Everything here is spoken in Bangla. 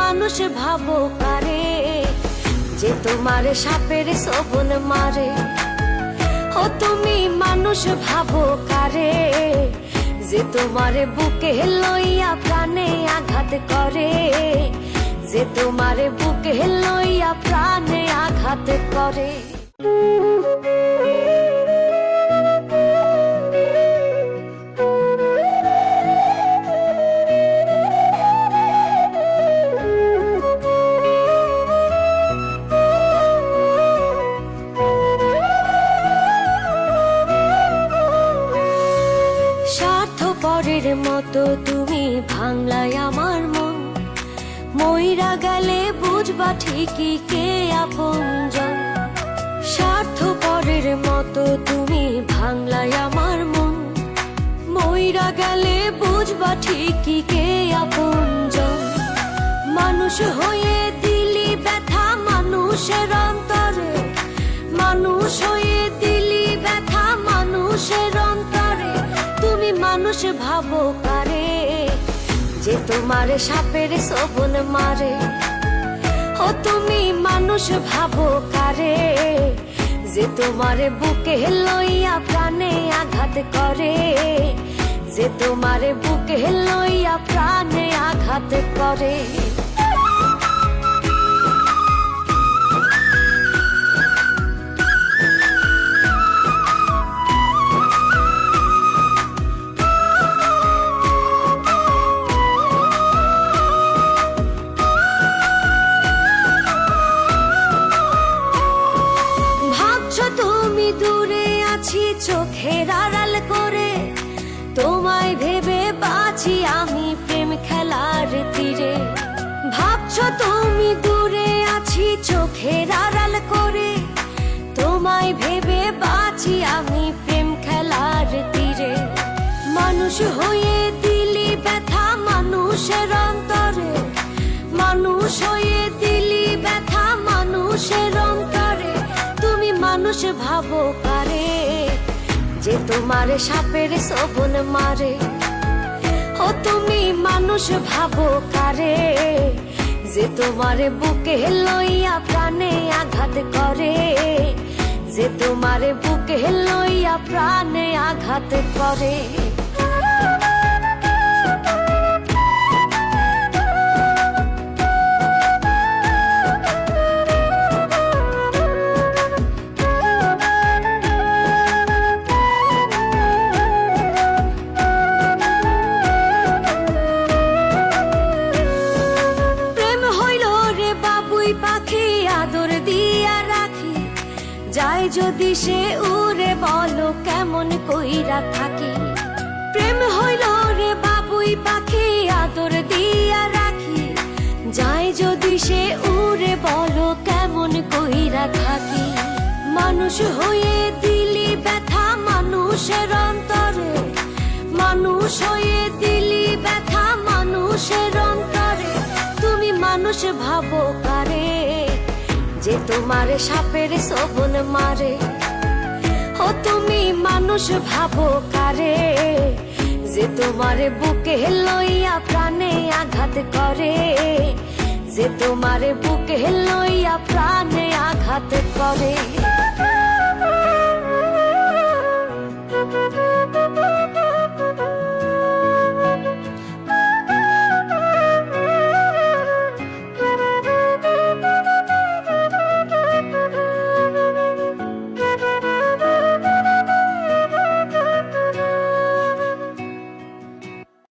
মানুষ ভাবো কারে, যে তোমার সাপের সবন মারে। ও তুমি মানুষ ভাবো কারে, যে তোমার বুকে লইয়া প্রাণে আঘাত করে। যে তোমার বুকে লইয়া প্রাণে আঘাত করে। স্বার্থপরের মতো তুমি ভাঙলাই আমার মন। মইরা গেলে বুঝবা ঠিকই কে আপনজন স্বার্থপরের মতো তুমি ভাঙলাই আমার মন। মইরা গেলে বুঝবা ঠিকই কে আপনজন মানুষ হয়ে দিলি ব্যথা, মানুষের ভাবো কারে, যে তোমার সাপের শোভন মারে। ও তুমি মানুষ ভাবো কারে, যে তোমার বুকে লইয়া প্রাণে আঘাত করে। যে তোমার বুকে লইয়া প্রাণে আঘাত করে। ভেবে বাঁচি আমি প্রেম খেলার তীরে। মানুষ হয়ে দিলি ব্যথা মানুষের অন্তরে। মানুষ হয়ে দিলি ব্যথা মানুষের অন্তরে। তুমি মানুষ ভাবো পারে যে তোমার সাপের সবন মারে। ও তুমি মানুষ ভাবো কারে, যে তোমার বুকে লইয়া প্রাণে আঘাত করে। যে তোমার বুকে লইয়া প্রাণে আঘাত করে। যাই যদি সে উড়ে বলো কেমন কইরা থাকি। প্রেম হইল রে বাবুই পাখি, আদর দিয়া রাখি। যাই যদি সে উড়ে বলো কেমন কইরা থাকি। মানুষ হয়ে দিলি ব্যথা, মানুষের অন্তরে যে তোমার সাপের শোভন মারে। ও তুমি মানুষ ভাবো কারে, যে তোমার বুকে লইয়া প্রাণে আঘাত করে। যে তোমার বুকে লইয়া প্রাণে আঘাত করে।